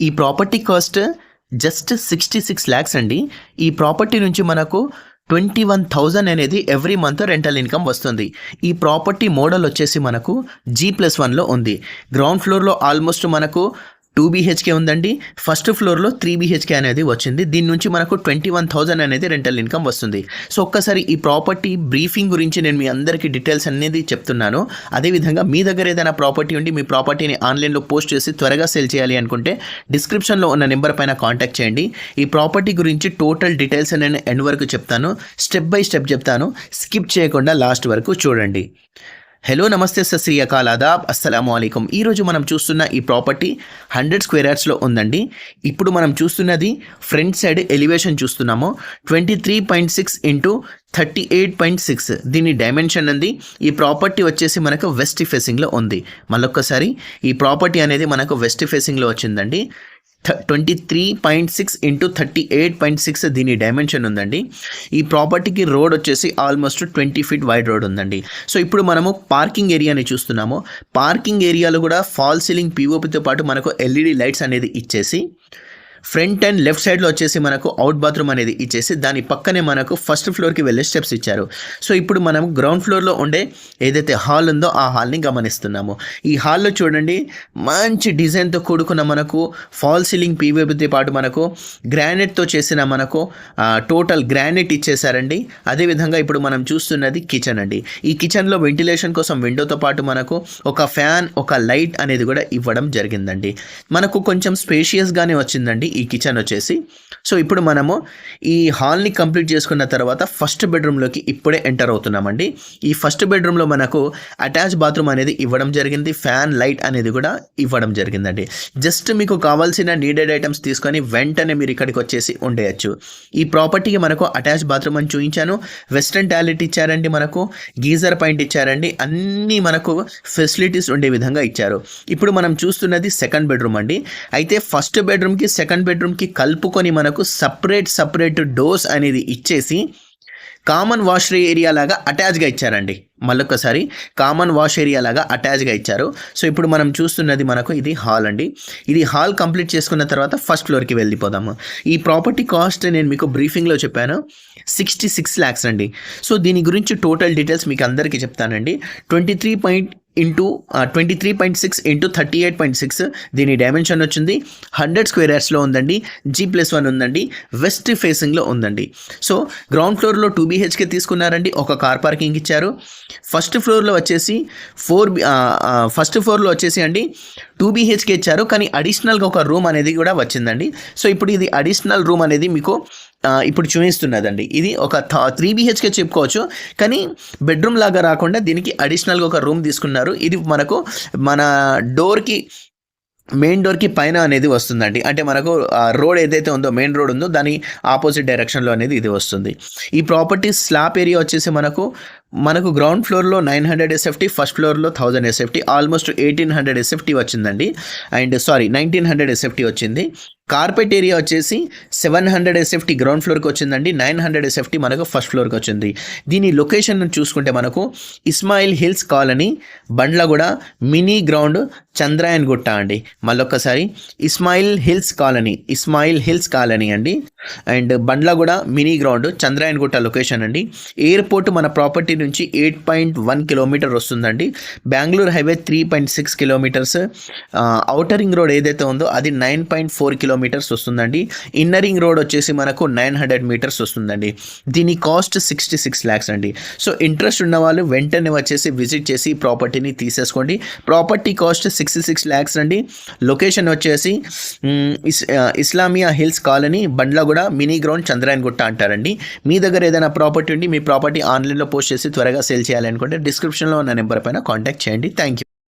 ఈ property cost just sixty six lakhs అండి. ఈ ప్రాపర్టీ నుంచి మనకు ట్వంటీ వన్ థౌజండ్ అనేది ఎవ్రీ మంత్ రెంటల్ ఇన్కమ్ వస్తుంది. ఈ ప్రాపర్టీ మోడల్ వచ్చేసి మనకు జీ ప్లస్ వన్లో ఉంది. గ్రౌండ్ ఫ్లోర్లో ఆల్మోస్ట్ మనకు టూ బీహెచ్కే ఉందండి. ఫస్ట్ ఫ్లోర్లో త్రీ బీహెచ్కే అనేది వచ్చింది. దీని నుంచి మనకు ట్వంటీ వన్ థౌజండ్ అనేది రెంటల్ ఇన్కమ్ వస్తుంది. సో ఒక్కసారి ఈ ప్రాపర్టీ బ్రీఫింగ్ గురించి నేను మీ అందరికీ డీటెయిల్స్ అనేది చెప్తున్నాను. అదేవిధంగా మీ దగ్గర ఏదైనా ప్రాపర్టీ ఉండి మీ ప్రాపర్టీని ఆన్లైన్లో పోస్ట్ చేసి త్వరగా సేల్ చేయాలి అనుకుంటే డిస్క్రిప్షన్లో ఉన్న నెంబర్ పైన కాంటాక్ట్ చేయండి. ఈ ప్రాపర్టీ గురించి టోటల్ డీటెయిల్స్ నేను ఎండ్ వరకు చెప్తాను. స్టెప్ బై స్టెప్ చెప్తాను. స్కిప్ చేయకుండా లాస్ట్ వరకు చూడండి. హలో నమస్తే సశ్రీ అకాల్ అదాబ్ అస్సలం అయికం ఈరోజు మనం చూస్తున్న ఈ ప్రాపర్టీ హండ్రెడ్ స్క్వేర్ యార్డ్స్లో ఉందండి. ఇప్పుడు మనం చూస్తున్నది ఫ్రంట్ సైడ్ ఎలివేషన్ చూస్తున్నాము. Twenty three point six into thirty eight point six. దీని డైమెన్షన్ అంది. ఈ ప్రాపర్టీ వచ్చేసి మనకు వెస్ట్ ఫేసింగ్లో ఉంది. మళ్ళొక్కసారి ఈ ప్రాపర్టీ అనేది మనకు వెస్ట్ ఫేసింగ్లో వచ్చిందండి. Twenty three point six into thirty eight point six దీని డైమెన్షన్ ఉందండి. ఈ ప్రాపర్టీకి రోడ్ వచ్చేసి almost twenty feet wide road ఉందండి. సో ఇప్పుడు మనము పార్కింగ్ ఏరియాని చూస్తున్నాము. పార్కింగ్ ఏరియాలో కూడా ఫాల్ సీలింగ్ పీఓపితో పాటు మనకు ఎల్ఈడి లైట్స్ అనేది ఇచ్చేసి ఫ్రంట్ అండ్ లెఫ్ట్ సైడ్లో వచ్చేసి మనకు అవుట్ బాత్రూమ్ అనేది ఇచ్చేసి దాని పక్కనే మనకు ఫస్ట్ ఫ్లోర్కి వెళ్ళే స్టెప్స్ ఇచ్చారు. సో ఇప్పుడు మనం గ్రౌండ్ ఫ్లోర్లో ఉండే ఏదైతే హాల్ ఉందో ఆ హాల్ని గమనిస్తున్నాము. ఈ హాల్లో చూడండి మంచి డిజైన్తో కూడుకున్న మనకు ఫాల్ సీలింగ్ పీవీతో పాటు మనకు గ్రానైట్తో చేసిన మనకు టోటల్ గ్రానైట్ ఇచ్చేసారండి అదేవిధంగా ఇప్పుడు మనం చూస్తున్నది కిచెన్ అండి. ఈ కిచెన్లో వెంటిలేషన్ కోసం విండోతో పాటు మనకు ఒక ఫ్యాన్ ఒక లైట్ అనేది కూడా ఇవ్వడం జరిగిందండి. మనకు కొంచెం స్పేషియస్గానే వచ్చిందండి. ఈ కిచెన్ వచ్చేసి. సో ఇప్పుడు మనము ఈ హాల్ని కంప్లీట్ చేసుకున్న తర్వాత ఫస్ట్ బెడ్రూమ్లోకి ఇప్పుడే ఎంటర్ అవుతున్నామండి. ఈ ఫస్ట్ బెడ్రూమ్లో మనకు అటాచ్ బాత్రూమ్ అనేది ఇవ్వడం జరిగింది. ఫ్యాన్ లైట్ అనేది కూడా ఇవ్వడం జరిగిందండి. జస్ట్ మీకు కావాల్సిన నీడెడ్ ఐటమ్స్ తీసుకొని వెంటనే మీరు ఇక్కడికి వచ్చేసి ఉండేయచ్చు. ఈ ప్రాపర్టీకి మనకు అటాచ్ బాత్రూమ్ అని చూపించాను వెస్ట్రన్ టాయిలెట్ ఇచ్చారండి మనకు. గీజర్ పాయింట్ ఇచ్చారండి. అన్నీ మనకు ఫెసిలిటీస్ ఉండే విధంగా ఇచ్చారు. ఇప్పుడు మనం చూస్తున్నది సెకండ్ బెడ్రూమ్ అండి. అయితే ఫస్ట్ బెడ్రూమ్కి సెకండ్ బెడ్రూమ్కి కలుపుకొని మనకు సపరేట్ సపరేట్ డోర్స్ అనేది ఇచ్చేసి కామన్ వాష్ ఏరియా లాగా అటాచ్గా ఇచ్చారండి. మళ్ళొకసారి కామన్ వాష్ ఏరియా లాగా అటాచ్గా ఇచ్చారు. సో ఇప్పుడు మనం చూస్తున్నది మనకు ఇది హాల్ అండి. ఇది హాల్ కంప్లీట్ చేసుకున్న తర్వాత ఫస్ట్ ఫ్లోర్కి వెళ్ళిపోదాము. ఈ ప్రాపర్టీ కాస్ట్ నేను మీకు బ్రీఫింగ్లో చెప్పాను. సిక్స్టీ సిక్స్ ల్యాక్స్ అండి. సో దీని గురించి టోటల్ డీటెయిల్స్ మీకు అందరికీ చెప్తానండి. Twenty three point into twenty three point six into thirty eight point six దీని డైమెన్షన్ వచ్చింది. హండ్రెడ్ స్క్వేర్ యార్డ్స్లో ఉందండి. జీ ప్లస్ వన్ ఉందండి. వెస్ట్ ఫేసింగ్లో ఉందండి. సో గ్రౌండ్ ఫ్లోర్లో టూ బీహెచ్కే తీసుకున్నారండి. ఒక కార్ పార్కింగ్ ఇచ్చారు. ఫస్ట్ ఫ్లోర్లో వచ్చేసి ఫోర్ ఫస్ట్ ఫ్లోర్లో వచ్చేసి అండి టూ బీహెచ్కే ఇచ్చారు. కానీ అడిషనల్గా ఒక రూమ్ అనేది కూడా వచ్చిందండి. సో ఇప్పుడు ఇది అడిషనల్ రూమ్ అనేది మీకు ఇప్పుడు చూపిస్తున్నదండి. ఇది ఒక త్రీ బీహెచ్కే చెప్పుకోవచ్చు. కానీ బెడ్రూమ్ లాగా రాకుండా దీనికి అడిషనల్గా ఒక రూమ్ తీసుకున్నారు. ఇది మనకు మన డోర్కి మెయిన్ డోర్కి పైన అనేది వస్తుందండి. అంటే మనకు రోడ్ ఏదైతే ఉందో మెయిన్ రోడ్ ఉందో దాని ఆపోజిట్ డైరెక్షన్లో అనేది ఇది వస్తుంది. ఈ ప్రాపర్టీ స్లాబ్ ఏరియా వచ్చేసి మనకు మనకు గ్రౌండ్ ఫ్లోర్లో నైన్ హండ్రెడ్ ఎస్ఎఫ్టీ ఫస్ట్ ఫ్లోర్లో thousand SFT almost eighteen hundred SFT వచ్చిందండి. And sorry nineteen hundred SFT వచ్చింది. కార్పెట్ ఏరియా వచ్చేసి సెవెన్ హండ్రెడ్ ఎస్ఎఫ్టీ గ్రౌండ్ ఫ్లోర్కి వచ్చిందండి. నైన్ హండ్రెడ్ ఎస్ఎఫ్టీ మనకు ఫస్ట్ ఫ్లోర్కి వచ్చింది. దీని లొకేషన్ చూసుకుంటే మనకు Ismail Hills colony Bandlaguda mini ground Chandrayangutta అండి. మళ్ళొక్కసారి Ismail Hills colony Ismail Hills colony అండి. And Bandlaguda mini ground Chandrayangutta location అండి. ఎయిర్పోర్ట్ మన ప్రాపర్టీ నుంచి ఎయిట్ పాయింట్ వన్ కిలోమీటర్ వస్తుందండి. Bengaluru highway three point six kilometres outer ring road ఏదైతే ఉందో అది నైన్ పాయింట్ ఫోర్ కిలోమీటర్స్ వస్తుందండి. Inner ring road వచ్చేసి మనకు నైన్ హండ్రెడ్ మీటర్స్ వస్తుందండి. దీని కాస్ట్ సిక్స్టీ సిక్స్ ల్యాక్స్ అండి. సో ఇంట్రెస్ట్ ఉన్న వాళ్ళు వెంటనే వచ్చేసి విజిట్ చేసి ప్రాపర్టీని తీసేసుకోండి. Property cost sixty six lakhs అండి. లొకేషన్ వచ్చేసి Islamia Hills colony Bandlaguda mini ground Chandrayangutta అంటారండి. మీ దగ్గర ఏదైనా ప్రాపర్టీ ఉండి మీ ప్రాపర్టీ ఆన్లైన్లో పోస్ట్ చేసి త్వరగా సేల్ చేయాలనుకుంటే డిస్క్రిప్షన్లో ఉన్న నెంబర్ పైన కాంటాక్ట్ చేయండి. Thank you